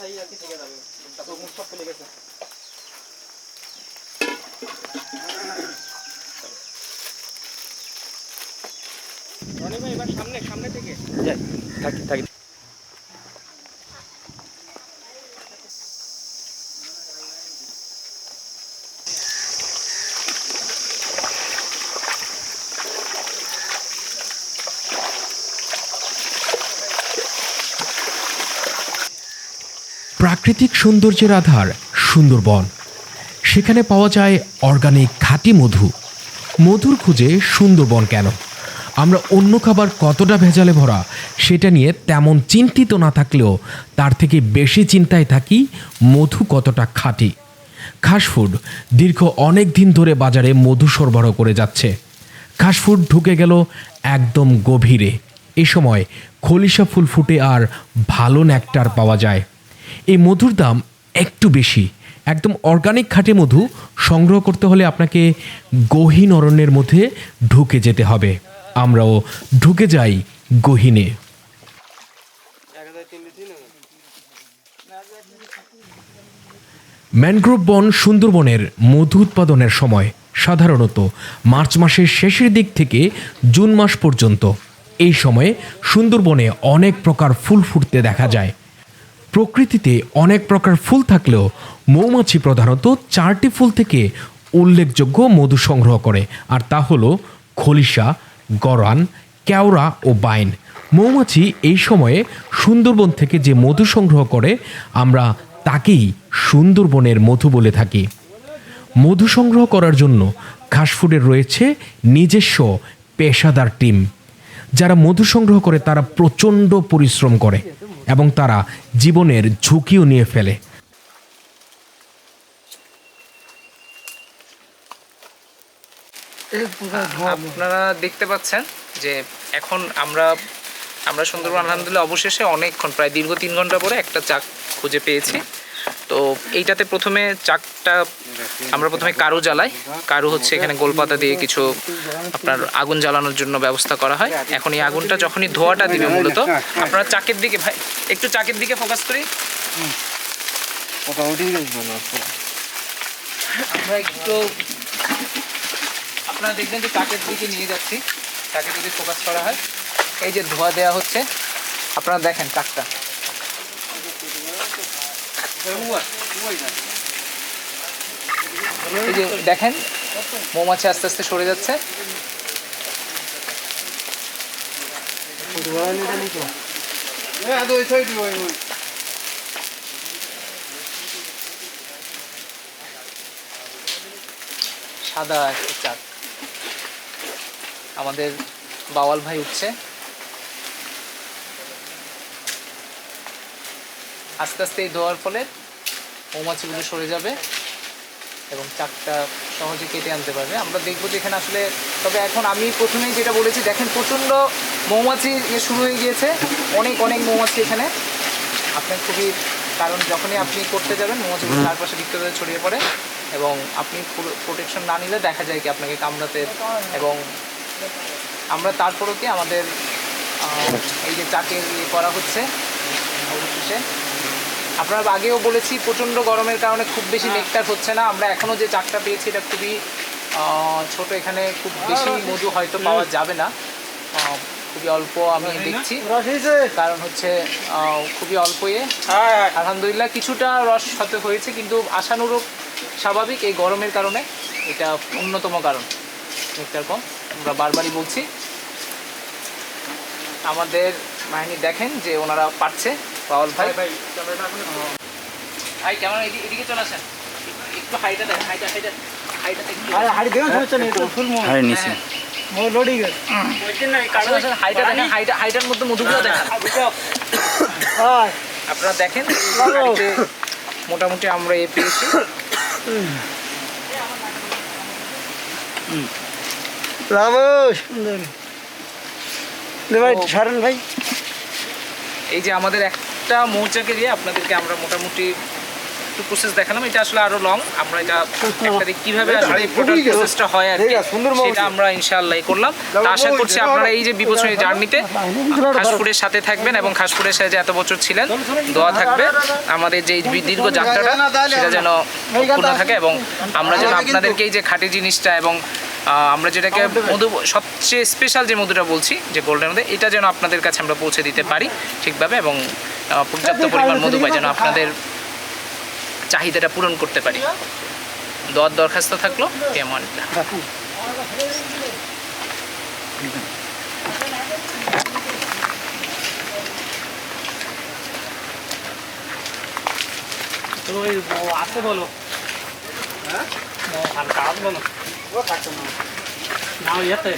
মাথায় আর কি থেকে যাবে। তারপর মুখ সব ফেলে গেছে। রনি ভাই এবার সামনে সামনে থেকে। যাই থাকি থাকি। প্রাকৃতিক সৌন্দর্যের আধার সুন্দরবন। সেখানে পাওয়া যায় অর্গানিক খাঁটি মধু। মধুর খুঁজে সুন্দরবন কেন? আমরা অন্য খাবার কতটা ভেজালে ভরা, সেটা নিয়ে তেমন চিন্তিত না থাকলেও তার থেকে বেশি চিন্তায় থাকি মধু কতটা খাঁটি। খাসফুড দীর্ঘ অনেক দিন ধরে বাজারে মধু সরবরাহ করে যাচ্ছে। খাসফুড ঢুকে গেল একদম গভীরে। এ সময় খলিশা ফুল ফুটে আর ভালো নেকটার পাওয়া যায়। এই মধুর দাম একটু বেশি। একদম অর্গানিক খাঁটি মধু সংগ্রহ করতে হলে আপনাকে গহীন অরণ্যের মধ্যে ঢুকে যেতে হবে। আমরাও ঢুকে যাই গহীনে। ম্যানগ্রোভ বন সুন্দরবনের মধু উৎপাদনের সময় সাধারণত মার্চ মাসের শেষের দিক থেকে জুন মাস পর্যন্ত। এই সময়ে সুন্দরবনে অনেক প্রকার ফুল ফুটতে দেখা যায়। প্রকৃতিতে অনেক প্রকার ফুল থাকলেও মৌমাছি প্রধানত চারটি ফুল থেকে উল্লেখযোগ্য মধু সংগ্রহ করে, আর তা হলো খলিশা, গরান, কেওড়া ও বাইন। মৌমাছি এই সময়ে সুন্দরবন থেকে যে মধু সংগ্রহ করে, আমরা তাকেই সুন্দরবনের মধু বলে থাকি। মধু সংগ্রহ করার জন্য ঘাসফুডের রয়েছে নিজস্ব পেশাদার টিম। যারা মধু সংগ্রহ করে তারা প্রচণ্ড পরিশ্রম করে। এবং তারা জীবনের ঝুঁকিও নিয়ে ফেলে। আপনারা দেখতে পাচ্ছেন যে এখন আমরা আমরা সুন্দরবন, আলহামদুলিল্লাহ অবশেষে অনেকক্ষণ, প্রায় দীর্ঘ তিন ঘণ্টা পরে একটা চাক খুঁজে পেয়েছি। তো এইটাতে প্রথমে চাকটা আমরা প্রথমে কারু জ্বালাই। কারু হচ্ছে এখানে গোলপাতা দিয়ে কিছু আপনার আগুন জ্বালানোর জন্য ব্যবস্থা করা হয়। এখন এই আগুনটা যখনই ধোয়াটা দিবে মূলত, আপনারা চাকের দিকে ভাই, একটু চাকের দিকে ফোকাস করি। আমরা একটু, আপনারা দেখবেন যে চাকের দিকে নিয়ে যাচ্ছি। চাকে যদি ফোকাস করা হয়। এই যে ধোয়া দেওয়া হচ্ছে, আপনারা দেখেন চাকটা। দেখেন মৌমাছি আস্তে আস্তে সরে যাচ্ছে। সাদা চাক। আমাদের বাওয়াল ভাই উঠছে। আস্তে আস্তে এই ধোয়ার ফলে মৌমাছিগুলো সরে যাবে এবং চাকটা সহজে কেটে আনতে পারবে। আমরা দেখব যে এখানে আসলে তবে এখন আমি প্রথমেই যেটা বলেছি দেখেন প্রচণ্ড মৌমাছি ইয়ে শুরু হয়ে গিয়েছে। অনেক অনেক মৌমাছি এখানে। আপনার খুবই কারণ যখনই আপনি করতে যাবেন মৌমাছিগুলো চারপাশে বিক্রেতা ছড়িয়ে পড়ে এবং আপনি প্রোটেকশন না নিলে দেখা যায় কি আপনাকে কামড়াতে এবং আমরা তারপরও কি আমাদের এই যে চাকের ইয়ে করা হচ্ছে অবশেষে আপনার আগেও বলেছি প্রচণ্ড গরমের কারণে খুব বেশি নেকটার হচ্ছে না। আমরা এখনও যে চাকটা পেয়েছি এটা খুবই ছোট এখানে খুব বেশি মধু হয়তো পাওয়া যাবে না। খুবই অল্প আমি দেখছি। কারণ হচ্ছে খুবই অল্প ইয়ে আলহামদুলিল্লাহ কিছুটা রস হতে হয়েছে কিন্তু আশানুরূপ স্বাভাবিক এই গরমের কারণে এটা অন্যতম কারণ। নেকটার কম। আমরা বারবারই বলছি। আমাদের বাহিনী দেখেন যে ওনারা পারছে। পাওয়াল ভাই। ভাই ক্যামেরাটা ভাই কেমন এদিকে এদিকে চলে আসেন। একটু হাইটা দেন হাইটা হাইটা হাইটা দেখি হাড়ি নিচে। আসেন, আসেন, হাইটা দেখেন হাইটা হাইটার মধ্যে মধুগুলো দেখেন। আপনারা দেখেন মোটামুটি আমরা এ পেয়েছি। ভাই এই যে আমাদের একটা মৌচাকে দিয়ে আপনাদেরকে আমরা মোটামুটি একটু প্রসেস দেখালাম। এটা আসলে আরও লং আমরা এটা কীভাবে আসলে প্রসেসটা হয় আর সেটা আমরা ইনশাআল্লাহ করলাম। আশা করছি আপনারা এই যে বিপছনী জার্নিতে খাসপুরের সাথে থাকবেন এবং খাসপুরের সাথে যে এত বছর ছিলেন দোয়া থাকবে। আমাদের যে দীর্ঘ যাত্রাটা সেটা যেন পূর্ণ থাকে এবং আমরা যেন আপনাদেরকে এই যে খাঁটি জিনিসটা এবং আমরা যেটাকে মধু সবচেয়ে স্পেশাল যে মধুটা বলছি যে গোল্ডের মধ্যে এটা যেন আপনাদের কাছে আমরা পৌঁছে দিতে পারি ঠিকভাবে এবং পর্যাপ্ত পরিমাণ মধু পাই যেন আপনাদের চাহিদাটা পূরণ করতে পারি। দর দরখাস্ত থাকল কেমন আছে বলো। হ্যাঁ? আর কাজ বলো। না ইয়েতে